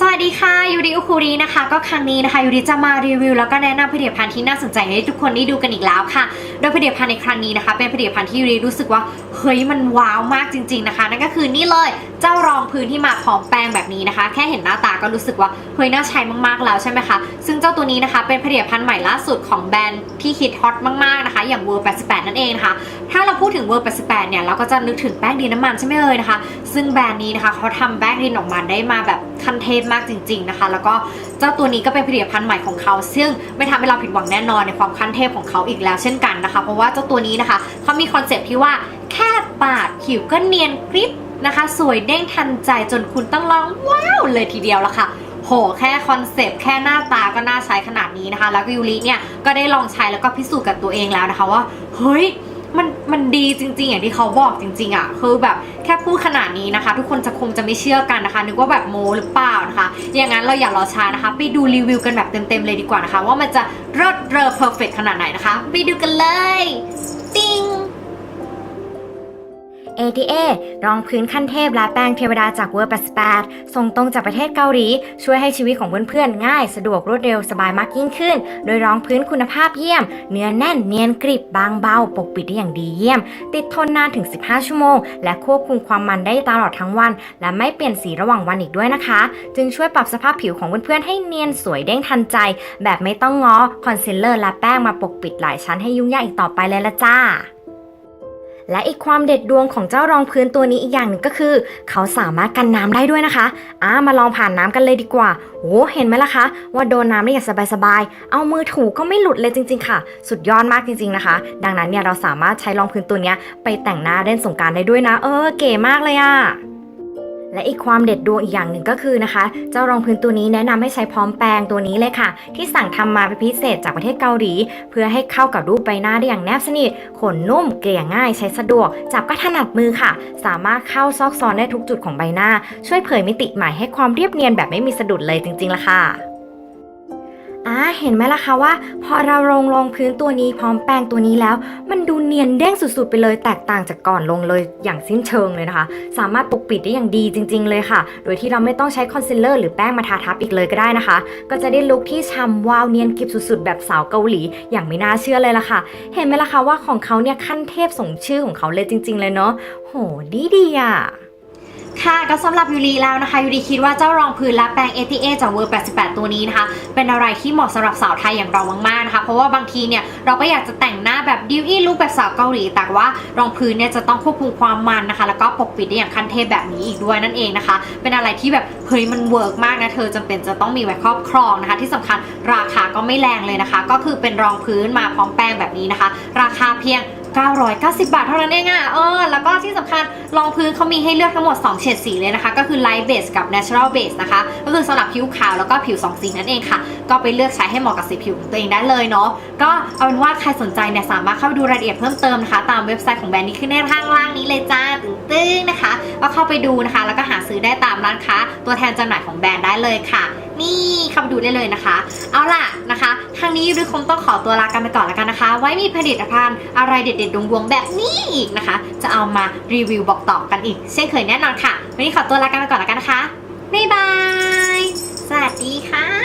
สวัสดีค่ะยูริอุคุรีนะคะ ก็ครั้งนี้นะคะยูริจะมารีวิวแล้วก็แนะนำผลิตภัณฑ์ที่น่าสนใจให้ทุกคนได้ดูกันอีกแล้วค่ะโดยผลิตภัณฑ์ในครั้งนี้นะคะ เป็นผลิตภัณฑ์ที่ริรู้สึกว่าเฮ้ยมันว้าวมากจริง ๆนะคะ นั่นก็คือนี่เลยเจ้ารองพื้นที่มาพร้อมแป้งแบบนี้นะคะ แค่เห็นหน้าตาก็รู้สึกว่าเฮ้ยน่าใช้มากๆแล้วใช่ไหมคะซึ่งเจ้าตัวนี้นะคะเป็นผลิตภัณฑ์ใหม่ล่าสุดของแบรนด์ที่ฮิตฮอตมากๆนะคะ อย่าง World 88นั่นเองนะคะถ้าเราพูดถึง World 88เนี่ยเราก็จะนึกถึงแป้งดินน้ำมันใช่ไหมเอ่ยนะคะ ซึ่งแบรนด์นี้นะคะเขาทำแป้งดินออกมาได้มาแบบขั้นเทพมากจริง ๆนะคะ แล้วก็เจ้าตัวนี้ก็เป็นผลิตภัณฑ์ใหม่ของเขา ซึ่งไม่ทำให้เราผิดหวังแน่นอนในความขั้นเทพของเขาอีกแล้วเช่นกันนะคะ เพราะว่าเจ้าตัวนี้นะคะเขามีคอนเซปต์ที่ว่าแค่ปาดผิวก็เนียนกริบนะคะ สวยเด้งทันใจจนคุณต้องร้องว้าวเลยทีเดียวละค่ะโหแค่คอนเซปต์แค่หน้าตาก็น่าใช้ขนาดนี้นะคะ แล้วก็ยูริเนี่ยก็ได้ลองใช้แล้วก็พิสูจน์กับตัวเองแล้วนะคะว่าเฮ้ย มันมันดีจริง ๆ อย่างที่เขาบอกจริง ๆอะคือแบบแค่พูดขนาดนี้นะคะ ทุกคนจะคงจะไม่เชื่อกันนะคะนึกว่าแบบโมหรือเปล่านะคะอย่างนั้นเราอย่ารอช้านะคะ ไปดูรีวิวกันแบบเต็มๆเลยดีกว่านะคะ ว่ามันจะเลิศเรอเพอร์เฟกขนาดไหนนะคะ ไปดูกันเลย ATA รองพื้นขั้นเทพและแป้งเทวดาจากเวอร์88ส่งตรงจากประเทศเกาหลี ช่วยให้ชีวิตของเพื่อนๆ ง่าย สะดวกรวดเร็วสบายมากยิ่งขึ้น โดยรองพื้นคุณภาพเยี่ยม เนื้อแน่นเนียนกริบบางเบา ปกปิดได้อย่างดีเยี่ยม ติดทนนานถึง 15 ชั่วโมง และควบคุมความมันได้ตลอดทั้งวัน และไม่เปลี่ยนสีระหว่างวันอีกด้วยนะคะ จึงช่วยปรับสภาพผิวของเพื่อนๆให้เนียนสวยเด้งทันใจ แบบไม่ต้องง้อคอนซีลเลอร์และแป้งมาปกปิดหลายชั้นให้ยุ่งยากอีกต่อไปเลยละจ้า และอีกความเด็ดดวงของเจ้ารองพื้นตัวนี้อีกอย่างหนึ่งก็คือ เขาสามารถกันน้ำได้ด้วยนะคะอ่ามาลองผ่านน้ำกันเลยดีกว่าโอ้เห็นไหมล่ะคะ ว่าโดนน้ำได้อย่างสบายๆ เอามือถูก็ไม่หลุดเลยจริง ๆ ค่ะ สุดยอดมากจริง ๆนะคะ ดังนั้นเนี่ยเราสามารถใช้รองพื้นตัวนี้ไปแต่งหน้าเล่นสงการได้ด้วยนะ เออ เก๋มากเลยอะ และอีกความเด็ดดวงอีกอย่างหนึ่งก็คือนะคะ เจ้ารองพื้นตัวนี้แนะนำให้ใช้พร้อมแปรงตัวนี้เลยค่ะ ที่สั่งทำมาเป็นพิเศษจากประเทศเกาหลี เพื่อให้เข้ากับรูปใบหน้าได้อย่างแนบสนิทขนนุ่มเกลี่ยง่าย ใช้สะดวก จับก็ถนัดมือค่ะ สามารถเข้าซอกซอนได้ทุกจุดของใบหน้า ช่วยเผยมิติใหม่ให้ความเรียบเนียนแบบไม่มีสะดุดเลยจริงๆล่ะค่ะ อ่าเห็นไหมล่ะคะว่าพอเราลงรองพื้นตัวนี้พร้อมแป้งตัวนี้แล้ว มันดูเนียนเด้งสุดๆ ไปเลยแตกต่างจากก่อนลงเลยอย่างสิ้นเชิงเลยนะคะ สามารถปกปิดได้อย่างดีจริง ๆ เลยค่ะ โดยที่เราไม่ต้องใช้คอนซีลเลอร์หรือแป้งมาทาทับอีกเลยก็ได้นะคะ ก็จะได้ลุคที่ฉ่ำวาวเนียนกริบสุดๆ แบบสาวเกาหลี อย่างไม่น่าเชื่อเลยล่ะค่ะ เห็นไหมล่ะคะว่าของเขาเนี่ยขั้นเทพสมชื่อของเขาเลยจริง ๆ เลยเนาะโหดีดีอะ ค่ะก็สำหรับยูรีแล้วนะคะยูรีคิดว่าเจ้ารองพื้นและแปรง ATA จากเวอร์88 ตัวนี้นะคะ เป็นอะไรที่เหมาะสำหรับสาวไทยอย่างเรามากๆนะคะ เพราะว่าบางทีเนี่ยเราก็อยากจะแต่งหน้าแบบดิวอี้ลุคแบบสาวเกาหลี แต่ว่ารองพื้นเนี่ยจะต้องควบคุมความมันนะคะ แล้วก็ปกปิดได้อย่างคันเทพแบบนี้อีกด้วยนั่นเองนะคะ เป็นอะไรที่แบบเฮ้ยมันเวิร์กมากนะเธอจำเป็นจะต้องมีไว้ครอบครองนะคะ ที่สำคัญราคาก็ไม่แรงเลยนะคะ ก็คือเป็นรองพื้นมาพร้อมแป้งแบบนี้นะคะ ราคาเพียง 990 บาทเท่านั้นเองอะเออแล้วก็ที่สำคัญรองพื้นเขามีให้เลือกทั้งหมด 2 เฉดสีเลยนะคะ ก็คือ Light Base กับ Natural Base นะคะ ก็คือสำหรับผิวขาวแล้วก็ผิว 2 สีนั่นเองค่ะ ก็ไปเลือกใช้ให้เหมาะกับสีผิวของตัวเองได้เลยเนาะก็เอาเป็นว่าใครสนใจเนี่ยสามารถเข้าไปดูรายละเอียดเพิ่มเติมนะคะ ตามเว็บไซต์ของแบรนด์นี้ขึ้นในข้างล่างนี้เลยจ้าตึ้งๆนะคะ ก็เข้าไปดูนะคะ แล้วก็หาซื้อได้ตามร้านค้า ตัวแทนจำหน่ายของแบรนด์ได้เลยค่ะ นี่เข้าไปดูได้เลยนะคะ เอาล่ะนะคะทางนี้ยูริคงต้องขอตัวลากันไปก่อนแล้วกันนะคะ ไว้มีผลิตภัณฑ์อะไรเด็ดๆดวงๆแบบนี้อีกนะคะ จะเอามารีวิวบอกต่อกันอีก เช่นเคยแน่นอนค่ะ วันนี้ขอตัวลากันไปก่อนแล้วกันนะคะบ๊ายบายสวัสดีค่ะ